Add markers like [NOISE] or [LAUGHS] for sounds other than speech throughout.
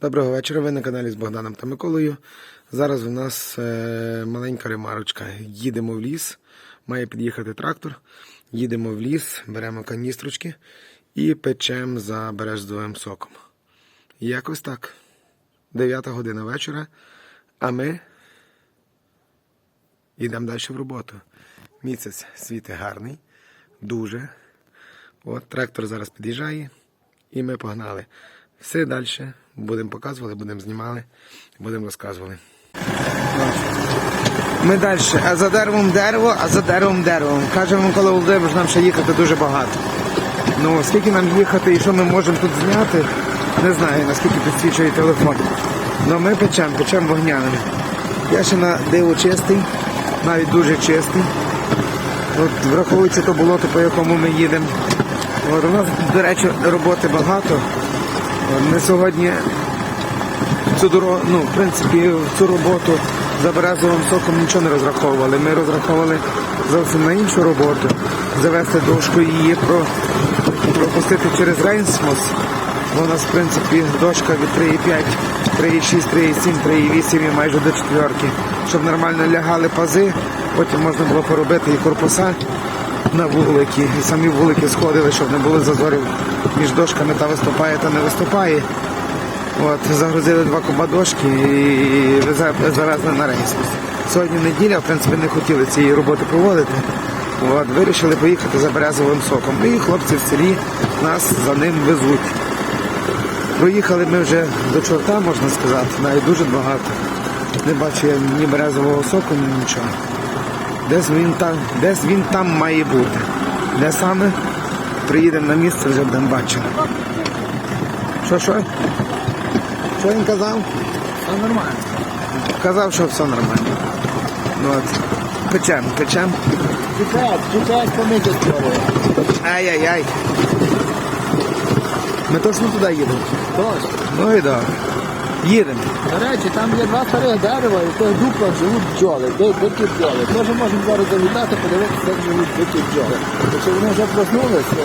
Доброго вечора, ви на каналі з Богданом та Миколою. Зараз у нас е, маленька ремарочка. Їдемо в ліс, має під'їхати трактор. Їдемо в ліс, беремо каністрочки і печемо за березовим соком. Якось так. 9 година вечора, а ми йдемо далі в роботу. Місяць світить гарний, дуже. От трактор зараз під'їжджає, і ми погнали. Все далі будемо показувати, будемо знімали, будемо розказувати. Ми далі. А за деревом дерево, а за деревом дерево. Каже Микола Володимирович, нам ще їхати дуже багато. Ну, скільки нам їхати і що ми можемо тут зняти, не знаю, наскільки підсвічує телефон. Ну ми печемо, печемо вогняними. Я ще на диво чистий, навіть дуже чистий. От, враховуючи то болото, по якому ми їдемо. От, у нас, до речі, роботи багато. Ми сьогодні цю дорогу, ну, в принципі, цю роботу за березовим соком нічого не розраховували. Ми розраховували зовсім на іншу роботу. Завести дошку її про, пропустити через Рейнсмос. Бо у нас, в принципі, дошка від 3,5, 3,6, 3,7, 3,8 і майже до четверки. Щоб нормально лягали пази, потім можна було поробити і корпуса на вулики, і самі вулики сходили, щоб не було зазорів між дошками та виступає та не виступає. От, загрузили два куба дошки і завезли на рейс. Сьогодні неділя, в принципі, не хотіли цієї роботи проводити. От, вирішили поїхати за березовим соком. І хлопці в селі нас за ним везуть. Проїхали ми вже до чорта, можна сказати, навіть дуже багато. Не бачу я ні березового соку, ні нічого. Десь він там, десь він там має бути. Де саме приїдемо на місце, вже будемо бачити. Що, що? Що він казав? Все нормально. Казав, що все нормально. Ну, от. Печем, печем. GPS, GPS помити спробує. Ай-яй-яй. Ми точно туди їдемо. Точно. Ну і добре. Їдемо. До речі, там є два старих дерева, і в тих дуплах живуть бджоли, ди- дикі бджоли. Може можемо зараз завітати, подивитися, як живуть дикі бджоли. Чи вони вже проснулись е,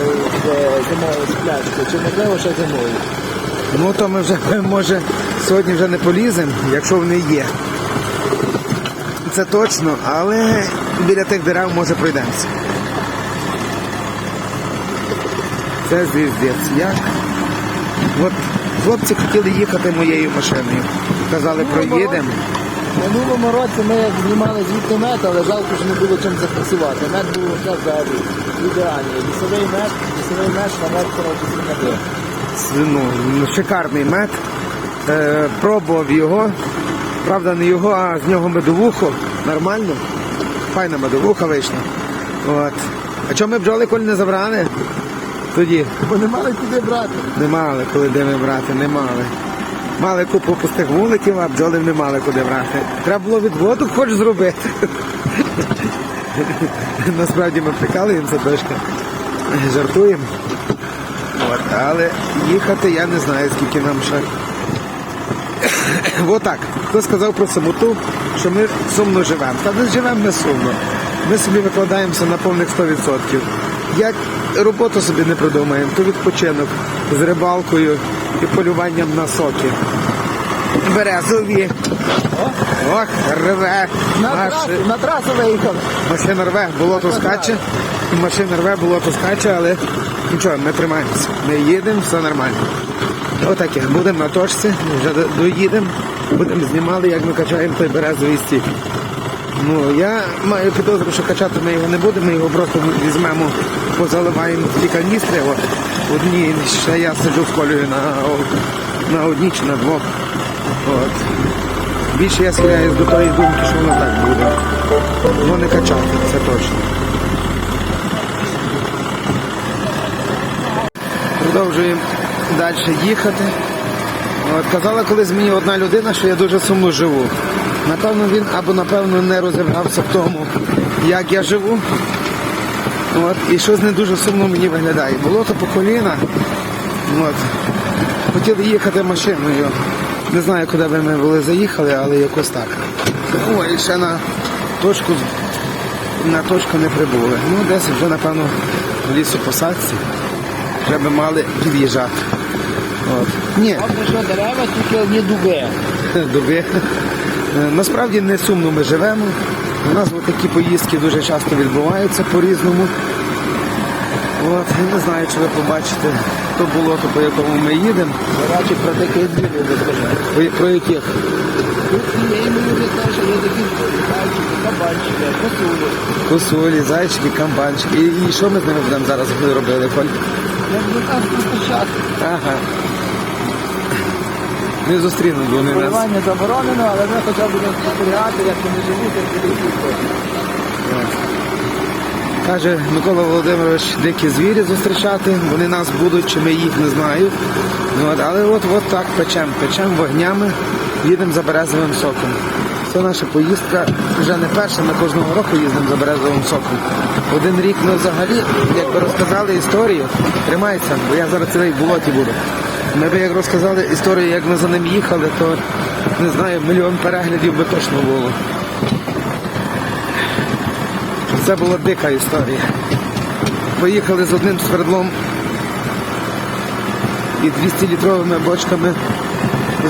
з зимової сплячки, чи можливо ще зимою. Ну то ми вже, [LAUGHS] може, сьогодні вже не поліземо, якщо вони є. Це точно, але біля тих дерев може пройдемося. Це звіздець. Як? От хлопці хотіли їхати моєю машиною. Казали, проїдемо. Минулому році ми знімали звідти мед, але жалко, що не було чим запрацювати. Мед був вже взагалі ідеальний. Лісовий мед, лісовий мед, на мед, коротше, сміти. ну, шикарний мед. Е, пробував його. Правда, не його, а з нього медовуху. Нормально. Файна медовуха вийшла. От. А чому ми бджоли коли не забрали? Тоді Бо не мали куди брати. не мали коли де ми брати, не мали. Мали купу пустих вуликів, а бджоли не мали куди брати. Треба було відводу хоч зробити. [LAUGHS] Насправді ми прикалуємося трошки. Жартуємо. От, але їхати я не знаю, скільки нам ще. [COUGHS] Отак. Хто сказав про самоту, що ми сумно живемо. Та не живемо ми сумно. Ми собі викладаємося на повних 100%. Як роботу собі не придумаємо, то відпочинок з рибалкою і полюванням на соки. Березові. Ох, рве. На трасу, на трасу виїхав. Машина рве, болото скаче, машина рве, болото скаче, але нічого, ми тримаємося. Ми їдемо, все нормально. Отаке, будемо на точці, вже до- доїдемо, будемо знімати, як ми качаємо той березовий стік. Ну, я маю підозру, що качати ми його не будемо, ми його просто візьмемо, позаливаємо в ті каністри. Одні, ще я сиджу з колею на, на одній чи на двох. От. Більше я схиляюсь до тої думки, що воно так буде. Ну не качати, це точно. Продовжуємо далі їхати. От, казала колись мені одна людина, що я дуже сумно живу. Напевно, він або напевно не розібрався в тому, як я живу. От, і щось не дуже сумно мені виглядає. Було то по коліна. От. Хотіли їхати машиною. Не знаю, куди би ми були заїхали, але якось так. Ой, ще на точку на точку не прибули. Ну, десь вже, напевно, в лісопосадці вже би мали під'їжджати. Ні, Добре, що дерева, тільки одні дуби. [LAUGHS] доби. Е, Насправді не сумно ми живемо. У нас от такі поїздки дуже часто відбуваються по-різному. От, не знаю, чи ви побачите то болото, по якому ми їдемо. Речі, про таке звір розкажу. Про, яких косулі. косулі, зайчики, камбанчики. І, і що ми з ними будемо зараз робили, Коль? Би нас спочатку. Ага. Не зустрінуть вони нас. Полювання заборонено, але ми хоча б будемо спостерігати, як вони живуть, як вони їздять. Каже Микола Володимирович, дикі звірі зустрічати, вони нас будуть, чи ми їх не знаю. Ну, от, але от, от так печем, печем вогнями, їдемо за березовим соком. Це наша поїздка вже не перша, ми кожного року їздимо за березовим соком. Один рік ми взагалі, якби розказали історію, тримається, бо я зараз цілий в болоті буду. Ми б як розказали історію, як ми за ним їхали, то не знаю, мільйон переглядів би точно було. Це була дика історія. Поїхали з одним свердлом і 200-літровими бочками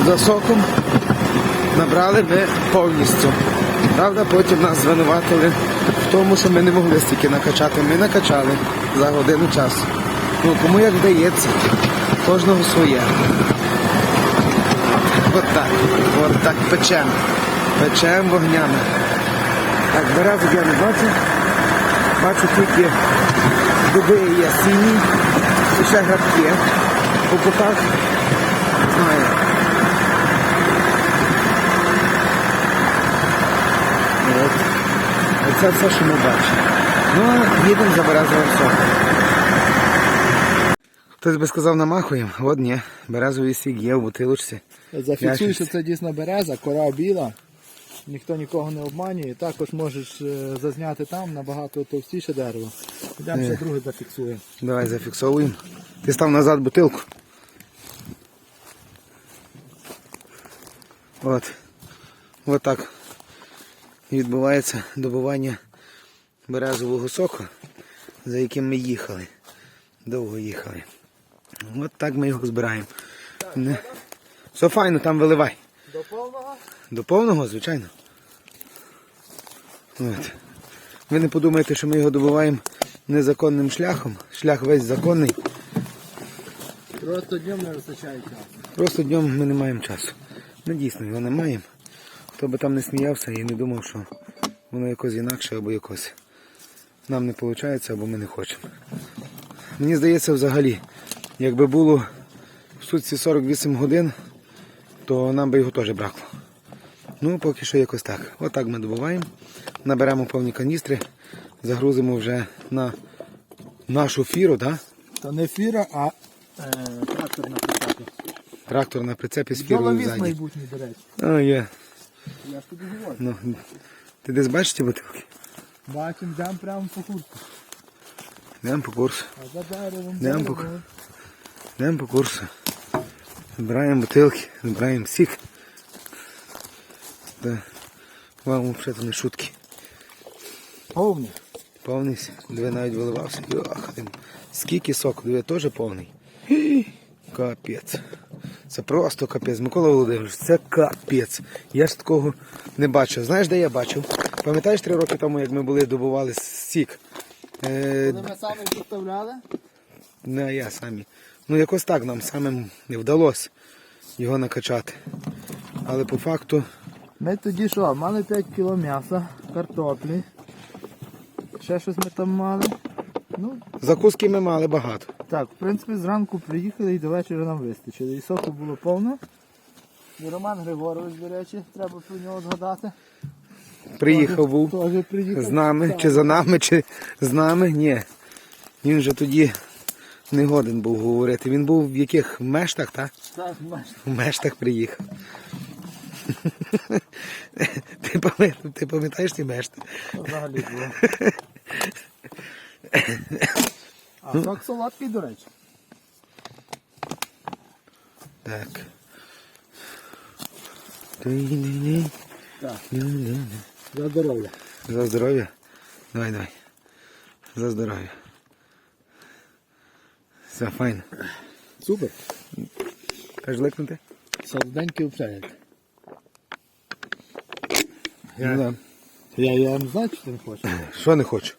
за соком. Набрали ми повністю. Правда, потім нас звинуватили в тому, що ми не могли стільки накачати. Ми накачали за годину часу. Ну, кому як вдається, кожного своє. От так. От так печем. Печем вогнями. Так, березок я не бачу. Бачу тільки дуби є сині, і ще грабки по кутах. Не Знаю. От. Оце все, що ми бачимо. Ну, їдемо за березовим. Хтось би сказав намахуємо, от ні, березовий сік є в бутилочці. Зафіксуй, що це дійсно береза, кора біла. Ніхто нікого не обманює. Також можеш е, зазняти там набагато товстіше дерево. Йдемо ще друге зафіксуємо. Давай зафіксовуємо. Ти став назад бутилку. От. От так відбувається добування березового соку, за яким ми їхали. Довго їхали. От так ми його збираємо. Не. Все файно, там виливай. До повного? До повного, звичайно. От. Ви не подумайте, що ми його добуваємо незаконним шляхом. Шлях весь законний. Просто днем не вистачає часу. Просто днем ми не маємо часу. Ми дійсно його не маємо. Хто би там не сміявся і не думав, що воно якось інакше або якось нам не виходить, або ми не хочемо. Мені здається, взагалі, якби було в сутці 48 годин, то нам би його теж бракло. Ну, поки що якось так. Отак ми добуваємо, наберемо повні каністри, загрузимо вже на нашу фіру, так? То не фіра, а е, трактор на прицепі. Трактор на прицепі з фірою ззаді. майбутній, до речі. А, є. Я ж тобі говорю. Ну, ти десь бачиш ці бутилки? Бачимо, йдемо прямо по курсу. Йдемо по курсу. А за деревом Йдемо дерево. по, йдемо по курсу. Збираємо бутилки, збираємо сік. Да. Вам взагалі не шутки. Повний. Повний, диви навіть виливався. Йох. Скільки соку, диви теж повний. Капець. Це просто капець. Микола Володимирович, це капець. Я ж такого не бачив. Знаєш, де я бачив? Пам'ятаєш три роки тому, як ми були добували сік? Е, Коли ми самі доставляли, Не я самі. Ну якось так нам самим не вдалося його накачати. Але по факту Ми тоді що, мали 5 кг м'яса, картоплі. Ще щось ми там мали. Ну, закуски ми мали багато. так, в принципі, зранку приїхали і до вечора нам вистачило. І соку було повно. І Роман Григорович, до речі, треба про нього згадати. Приїхав був приїхав. з нами, Так. чи за нами, чи з нами. Ні. Він же тоді не годен був говорити. Він був в яких в мештах, так? Так, бачите. В мештах приїхав. [LAUGHS] Ти пам'ятаєш, ти пам'ятаєш ті мешти? Взагалі було. [LAUGHS] А сок солодкий, до речі. Так. Так, за здоров'я. За здоров'я. Давай, давай. За здоров'я. Все файно. Супер. Кажеш ликнути? Солоденький обчайок. Ну, да. Я, я не знаю, чи ти не хочеш. Що не хочу?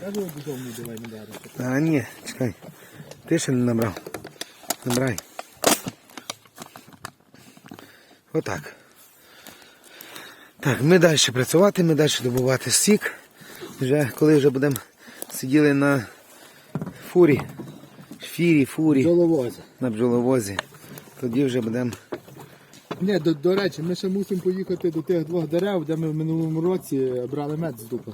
Кажу, додому давай не дариш. А, ні, чекай. Ти ще не набрав. Набирай. Отак. Так, ми далі працювати, ми далі добувати сік. Вже, коли вже будемо сиділи на фурі, фірі, фурі, Жоловозі. на бджоловозі, тоді вже будемо. Ні, до, до речі, ми ще мусимо поїхати до тих двох дерев, де ми в минулому році брали мед з дупа.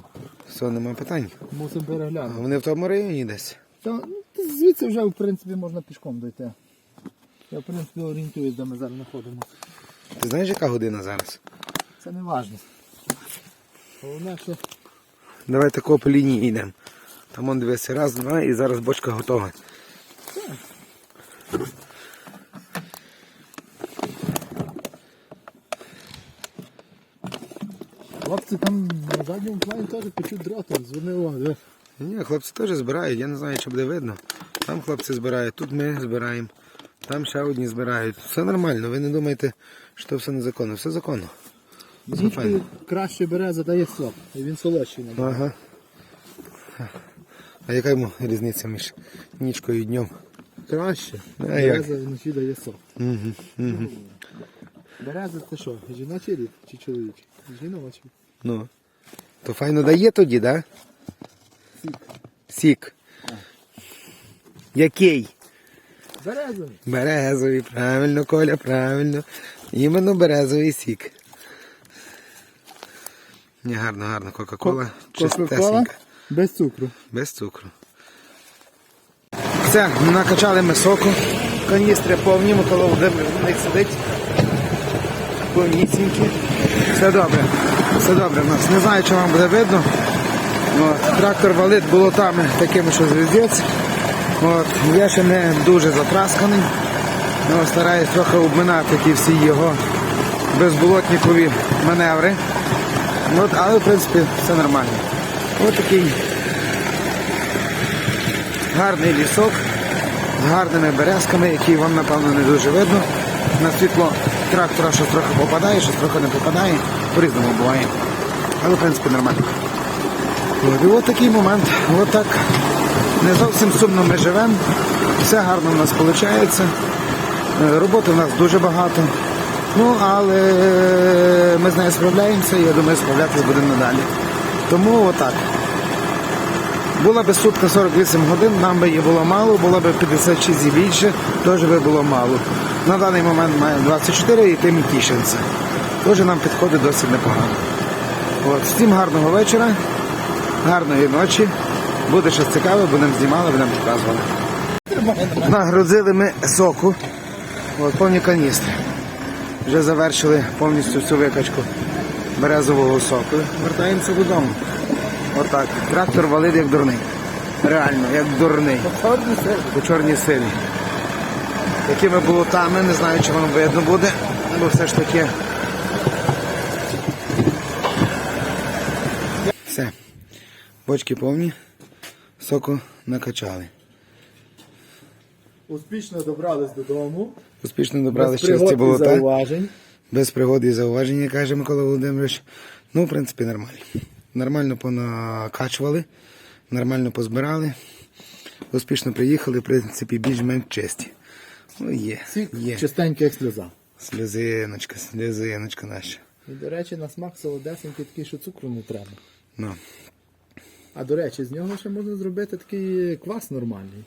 Все, немає питань. Мусимо А переглянути. вони в тому районі десь. Та, ну, звідси вже в принципі можна пішком дойти. Я в принципі орієнтуюсь, де ми зараз знаходимося. Ти знаєш, яка година зараз? Це не важливо. Головне, що Давай такого по лінії йдемо. Там он дивися, раз, два, і зараз бочка готова. хлопці там на задньому плані теж печуть дротом, зверни увагу. диви. Ні, хлопці теж збирають, я не знаю, чи буде видно. Там хлопці збирають, тут ми збираємо, там ще одні збирають. Все нормально, ви не думайте, що все незаконно. Все законно. Все файно. краще бере, задає сок. І він солодший. набагато. Ага. А яка йому різниця між нічкою і днем? Краще. Береза вночі дає сок. Угу, угу. Береза це що? Жіночий рід чи чоловічий? Жіночий. Ну. То файно дає тоді, да? Сік. Сік. Який? Березовий. Березовий, правильно, Коля, правильно. Іменно березовий сік. Ні, гарно, гарно. Кока-кола. Кока-кола. Без цукру. Без цукру. Все, накачали ми соку. Каністри повні, Микола Володимирович в них сидить. Повнісінькі. Все добре. Все добре в нас. Не знаю, чи вам буде видно. От, трактор валить болотами такими, що звіздець. От, я ще не дуже затрасканий. Ну, стараюсь трохи обминати ті всі його безболотникові маневри. От, але в принципі все нормально. Ось такий гарний лісок з гарними березками, які вам напевно не дуже видно. На світло трактора щось трохи попадає, щось трохи не попадає, по-різному буває. Але в принципі нормально. І от такий момент, от так не зовсім сумно ми живемо, все гарно в нас виходить. Роботи в нас дуже багато. Ну, але ми з нею справляємося і я думаю, справлятися будемо надалі. Тому отак. Була би сутка 48 годин, нам би її було мало, було б 56 і більше, теж би було мало. На даний момент маємо 24 і тим і тішимося. Теж нам підходить досить непогано. От, всім гарного вечора, гарної ночі. Буде щось цікаве, будемо знімали, будемо показували. Нагрузили ми соку, от, повні каністри. Вже завершили повністю всю викачку березового соку. Вертаємося додому. Отак. Трактор валить як дурний. Реально, як дурний. Чорний сир. По чорній силі. Якими болотами, не знаю, чи воно видно буде, бо все ж таки. Все. Бочки повні, соку накачали. Успішно добрались додому. Успішно добрали Без через ці болота. зауважень. Без пригод і зауваження, каже Микола Володимирович. Ну, в принципі, нормально. Нормально понакачували, нормально позбирали. Успішно приїхали, в принципі, більш-менш чисті. Ну, є, є. чистенький як сльоза. Сльозиночка, сльозиночка наша. І, до речі, на смак солодесенький такий, що цукру не треба. Ну, А до речі, з нього ще можна зробити такий квас нормальний.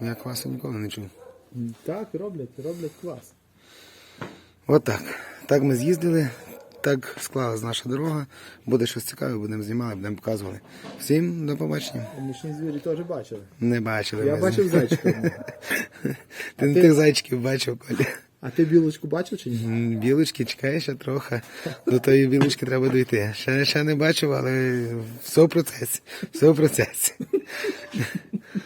я квасу ніколи не чув. Так, роблять, роблять квас. Отак. Так ми з'їздили, так склалась наша дорога. Буде щось цікаве, будемо знімали, будемо показували. Всім до побачення. Нічні звірі теж бачили. Не бачили. Я ми. бачив зайчика. [LAUGHS] Ти не тих зайчиків бачив, Коля. А ти білочку бачив чи ні? Білочки чекає ще трохи. До тої білочки треба дойти. Ще, ще не бачив, але все в процесі. Все в процесі.